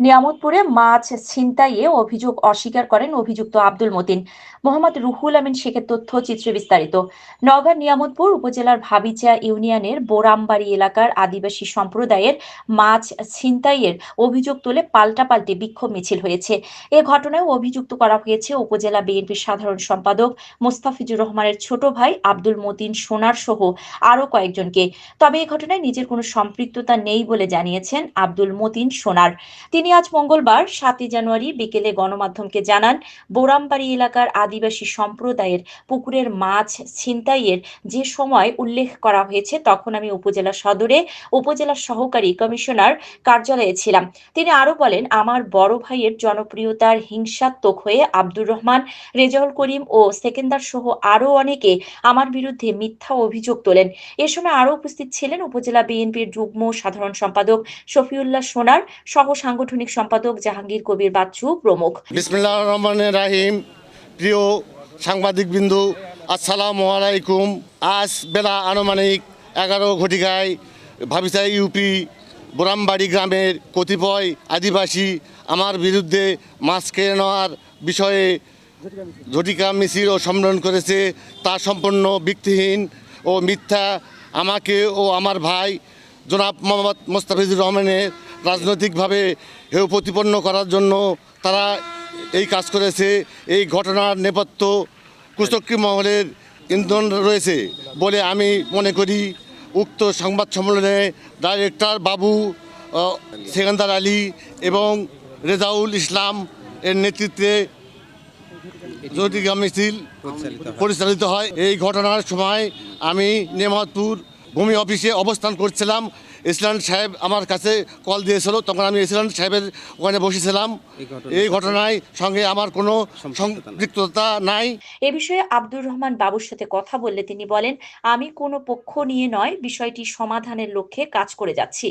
নিয়ামতপুরে মাছ ছিনতাইয়ে অভিযোগ অস্বীকার করেন অভিযুক্ত আব্দুল মতিন। মোহাম্মদ রুহুল আমিন শেখের তথ্য চিত্রে বিস্তারিত। নওগাঁ নিয়ামতপুর উপজেলার ভাবিচা ইউনিয়নের বোরামবাড়ি এলাকার আদিবাসী সম্প্রদায়ের মাছ ছিনতাইয়ের অভিযোগ তুলে পাল্টাপাল্টি বিক্ষোভ মিছিল হয়েছে। এ ঘটনায় অভিযুক্ত করা হয়েছে উপজেলা বিএনপির সাধারণ সম্পাদক মোস্তাফিজুর রহমানের ছোট ভাই আব্দুল মতিন সোনার সহ আরও কয়েকজনকে। তবে এ ঘটনায় নিজের কোনো সম্পৃক্ততা নেই বলে জানিয়েছেন আব্দুল মতিন সোনার। তিনি আজ মঙ্গলবার, সাতই জানুয়ারি বিকেলে গণমাধ্যমকে জানান, বোরামবাড়ি এলাকার আদিবাসী সম্প্রদায়ের পুকুরের মাছ ছিনতাইয়ের যে সময় উল্লেখ করা হয়েছে, তখন আমি উপজেলা সদরে উপজেলা সহকারী কমিশনার কার্যালয়ে ছিলাম। তিনি আরও বলেন, আমার বড় ভাইয়ের জনপ্রিয়তার হিংসাত্মক হয়ে আব্দুর রহমান, রেজাউল করিম ও সেকেন্দার সহ আরও অনেকে আমার বিরুদ্ধে মিথ্যা অভিযোগ তোলেন। এ সময় আরও উপস্থিত ছিলেন উপজেলা বিএনপির যুগ্ম সাধারণ সম্পাদক শফিউল্লাহ সোনার সহ সাংগঠনিক সম্পাদক জাহাঙ্গীর কবির বাচ্চু প্রমুখ। রহমান রাহিম। প্রিয় সাংবাদিকবৃন্দু, আসসালামু আলাইকুম। আজ বেলা আনুমানিক এগারো ঘটিকায় ভাবিসা ইউপি বোরামবাড়ি গ্রামের কতিপয় আদিবাসী আমার বিরুদ্ধে মাছ কেড়ে নেওয়ার বিষয়ে ঝটিকা মিছিল ও সম্মেলন করেছে। তা সম্পূর্ণ ভিত্তিহীন ও মিথ্যা। আমাকে ও আমার ভাই জনাব মোহাম্মদ মোস্তাফিজুর রহমানের রাজনৈতিকভাবে হেউ প্রতিপন্ন করার জন্য তারা এই কাজ করেছে। এই ঘটনার নেপথ্য কুচক্রী মহলের ইন্ধন রয়েছে বলে আমি মনে করি। উক্ত সংবাদ সম্মেলনে ডাইরেক্টর বাবু সেকান্দার আলী এবং রেজাউল ইসলাম এর নেতৃত্বে জ্যোতিকা মিছিল পরিচালিত হয়। এই ঘটনার সময় আমি নেমাতপুর ভূমি অফিসে অবস্থান করছিলাম। ইসলাম সাহেব আমার কাছে কল দিয়েছিল তখন আমি ইসলাম সাহেবের ওখানে বসেছিলাম। এই ঘটনায় সঙ্গে আমার কোনো সম্পৃক্ততা নাই। এ বিষয়ে আব্দুর রহমান বাবুর সাথে কথা বললে তিনি বলেন আমি কোনো পক্ষ নিয়ে নয় বিষয়টি সমাধানের লক্ষ্যে কাজ করে যাচ্ছি।